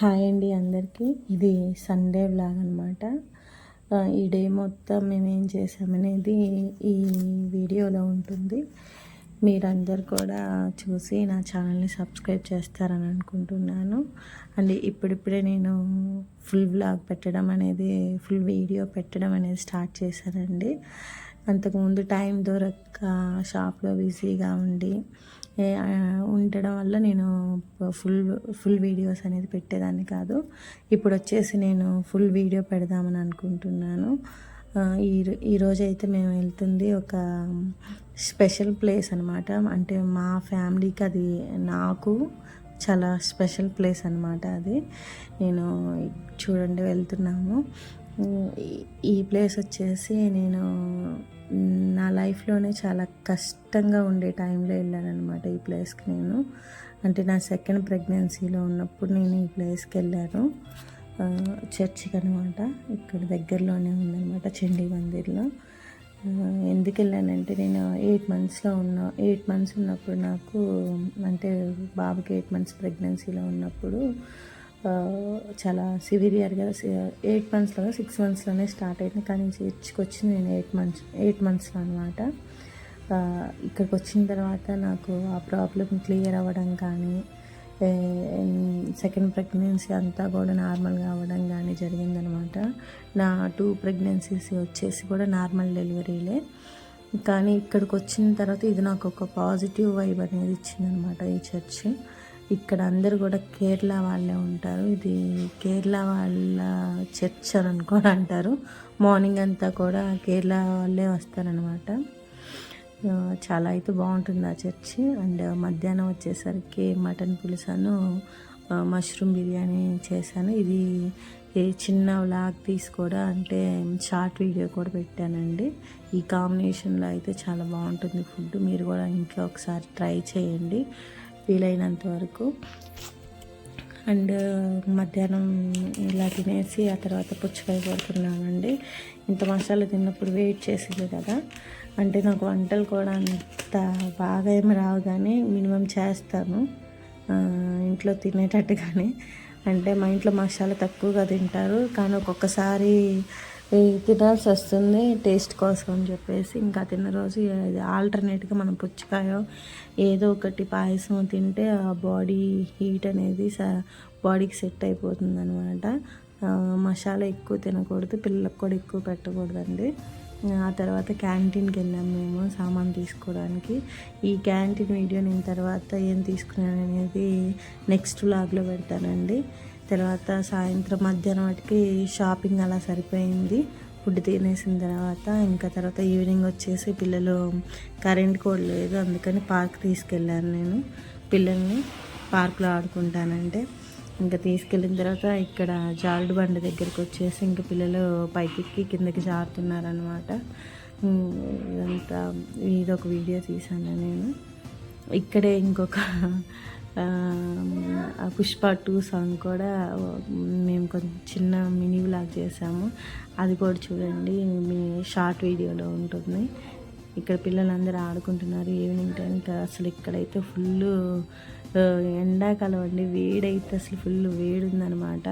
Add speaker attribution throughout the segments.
Speaker 1: Hi అండి అందరికీ. ఇది సండే వ్లాగ్ అనమాట ఈ డే మొత్తం మేమేం చేసామనేది ఈ వీడియోలో ఉంటుంది. మీరందరు కూడా చూసి నా ఛానల్ని సబ్స్క్రైబ్ చేస్తారని అనుకుంటున్నాను. అండ్ ఇప్పుడిప్పుడే నేను ఫుల్ వ్లాగ్ పెట్టడం అనేది ఫుల్ వీడియో పెట్టడం అనేది స్టార్ట్ చేశానండి. అంతకుముందు టైం దొరక్క షాప్లో బిజీగా ఉండి ఉండడం వల్ల నేను ఫుల్ ఫుల్ వీడియోస్ అనేది పెట్టేదాన్ని కాదు. ఇప్పుడు వచ్చేసి నేను ఫుల్ వీడియో పెడదామని అనుకుంటున్నాను. ఈ ఈరోజు అయితే మేము వెళ్తుంది ఒక స్పెషల్ ప్లేస్ అనమాట అంటే మా ఫ్యామిలీకి అది నాకు చాలా స్పెషల్ ప్లేస్ అనమాట అది. నేను చూడండి వెళ్తున్నాము. ఈ ప్లేస్ వచ్చేసి నేను నా లైఫ్లోనే చాలా కష్టంగా ఉండే టైంలో వెళ్ళానమాట ఈ ప్లేస్కి నేను. అంటే నా సెకండ్ ప్రెగ్నెన్సీలో ఉన్నప్పుడు నేను ఈ ప్లేస్కి వెళ్ళాను. చర్చికి అనమాట ఇక్కడ దగ్గరలోనే ఉందన్నమాట చండీ మందిర్లో. ఎందుకు వెళ్ళానంటే నేను ఎయిట్ మంత్స్లో ఉన్న ఎయిట్ మంత్స్ ఉన్నప్పుడు నాకు అంటే బాబుకి ఎయిట్ మంత్స్ ప్రెగ్నెన్సీలో ఉన్నప్పుడు చాలా సివియర్ కదా ఎయిట్ మంత్స్లో సిక్స్ మంత్స్లోనే స్టార్ట్ అయింది. కానీ చర్చికి వచ్చింది నేను ఎయిట్ మంత్స్ ఎయిట్ మంత్స్లో అనమాట ఇక్కడికి వచ్చిన తర్వాత నాకు ఆ ప్రాబ్లం క్లియర్ అవ్వడం కానీ సెకండ్ ప్రెగ్నెన్సీ అంతా కూడా నార్మల్గా అవ్వడం కానీ జరిగిందనమాట నా టూ ప్రెగ్నెన్సీస్ వచ్చేసి కూడా నార్మల్ డెలివరీలే. కానీ ఇక్కడికి వచ్చిన తర్వాత ఇది నాకు ఒక పాజిటివ్ వైబ్ అనేది ఇచ్చిందనమాట ఈ చర్చ్. ఇక్కడ అందరు కూడా కేరళ వాళ్ళే ఉంటారు. ఇది కేరళ వాళ్ళ చర్చ్ అని అనుకోని అంటారు. మార్నింగ్ అంతా కూడా కేరళ వాళ్ళే వస్తారనమాట చాలా అయితే బాగుంటుంది ఆ చర్చి. అండ్ మధ్యాహ్నం వచ్చేసరికి మటన్ పులుసాను మష్రూమ్ బిర్యానీ చేశాను. ఇది చిన్న వ్లాగ్ తీసి కూడా అంటే షార్ట్ వీడియో కూడా పెట్టానండి. ఈ కాంబినేషన్లో అయితే చాలా బాగుంటుంది ఫుడ్. మీరు కూడా ఇంట్లో ఒకసారి ట్రై చేయండి. వీలైనంత వరకు. అండ్ మధ్యాహ్నం ఇలా తినేసి ఆ తర్వాత పుచ్చకాయ కొడుతున్నానండి ఇంత మసాలా తిన్నప్పుడు వెయిట్ చేసింది కదా. అంటే నాకు వంటలు కూడా అంత బాగా ఏమి రావు కానీ మినిమం చేస్తాను. ఇంట్లో తినేటట్టుగానే. అంటే మా ఇంట్లో మసాలా తక్కువగా తింటారు. కానీ ఒక్కొక్కసారి తినాల్సి వస్తుంది టేస్ట్ కోసం అని చెప్పేసి ఇంకా తిన్న రోజు ఆల్టర్నేట్గా మనం పుచ్చకాయ ఏదో ఒకటి పాయసం తింటే ఆ బాడీ హీట్ అనేది బాడీకి సెట్ అయిపోతుంది అనమాట మసాలా ఎక్కువ తినకూడదు పిల్లలకు కూడా ఎక్కువ పెట్టకూడదండి. ఆ తర్వాత క్యాంటీన్కి వెళ్ళాం మేము సామాన్ తీసుకోవడానికి. ఈ క్యాంటీన్ వీడియో నేను తర్వాత ఏం తీసుకున్నాను అనేది నెక్స్ట్ వ్లాగ్లో పెడతానండి. తర్వాత సాయంత్రం మధ్యాహ్నం వాటికి షాపింగ్ అలా సరిపోయింది. ఫుడ్ తినేసిన తర్వాత ఇంకా తర్వాత ఈవినింగ్ వచ్చేసి పిల్లలు కరెంట్ కూడా లేదు అందుకని పార్క్ తీసుకెళ్ళాను నేను పిల్లల్ని. పార్క్లో ఆడుకుంటానంటే ఇంకా తీసుకెళ్ళిన తర్వాత ఇక్కడ జారుడు బండి దగ్గరికి వచ్చేసి ఇంకా పిల్లలు పైకి కిందకి జారుతున్నారనమాట ఇదంతా ఇదొక వీడియో తీసాను నేను. ఇక్కడే ఇంకొక పుష్ప టూ సాంగ్ కూడా మేము కొంచెం చిన్న మినీ వ్లాగ్ చేసాము. అది కూడా చూడండి. మీ షార్ట్ వీడియోలో ఉంటుంది. ఇక్కడ పిల్లలందరూ ఆడుకుంటున్నారు. ఈవినింగ్ టైం అసలు ఇక్కడైతే ఫుల్ ఎండాకాలం అండి. వేడైతే అసలు ఫుల్ వేడి ఉందనమాట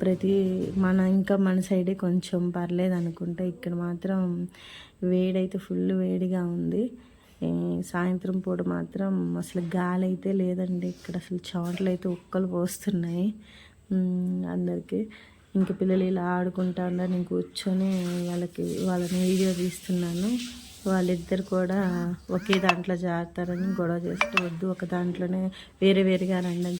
Speaker 1: ప్రతి మన ఇంకా మన సైడే కొంచెం పర్లేదు అనుకుంటే ఇక్కడ మాత్రం వేడైతే ఫుల్ వేడిగా ఉంది. సాయంత్రం పూట మాత్రం అసలు గాలి అయితే లేదండి. ఇక్కడ అసలు చోట్ల అయితే ఉక్కలు పోస్తున్నాయి అందరికీ. ఇంక పిల్లలు ఇలా ఆడుకుంటా ఉన్నారు నేను కూర్చొని వాళ్ళకి వాళ్ళని వీడియో తీస్తున్నాను. వాళ్ళిద్దరు కూడా ఒకే దాంట్లో జారుతారని గొడవ చేస్తే వద్దు. ఒక దాంట్లోనే వేరే వేరేగా రండి అని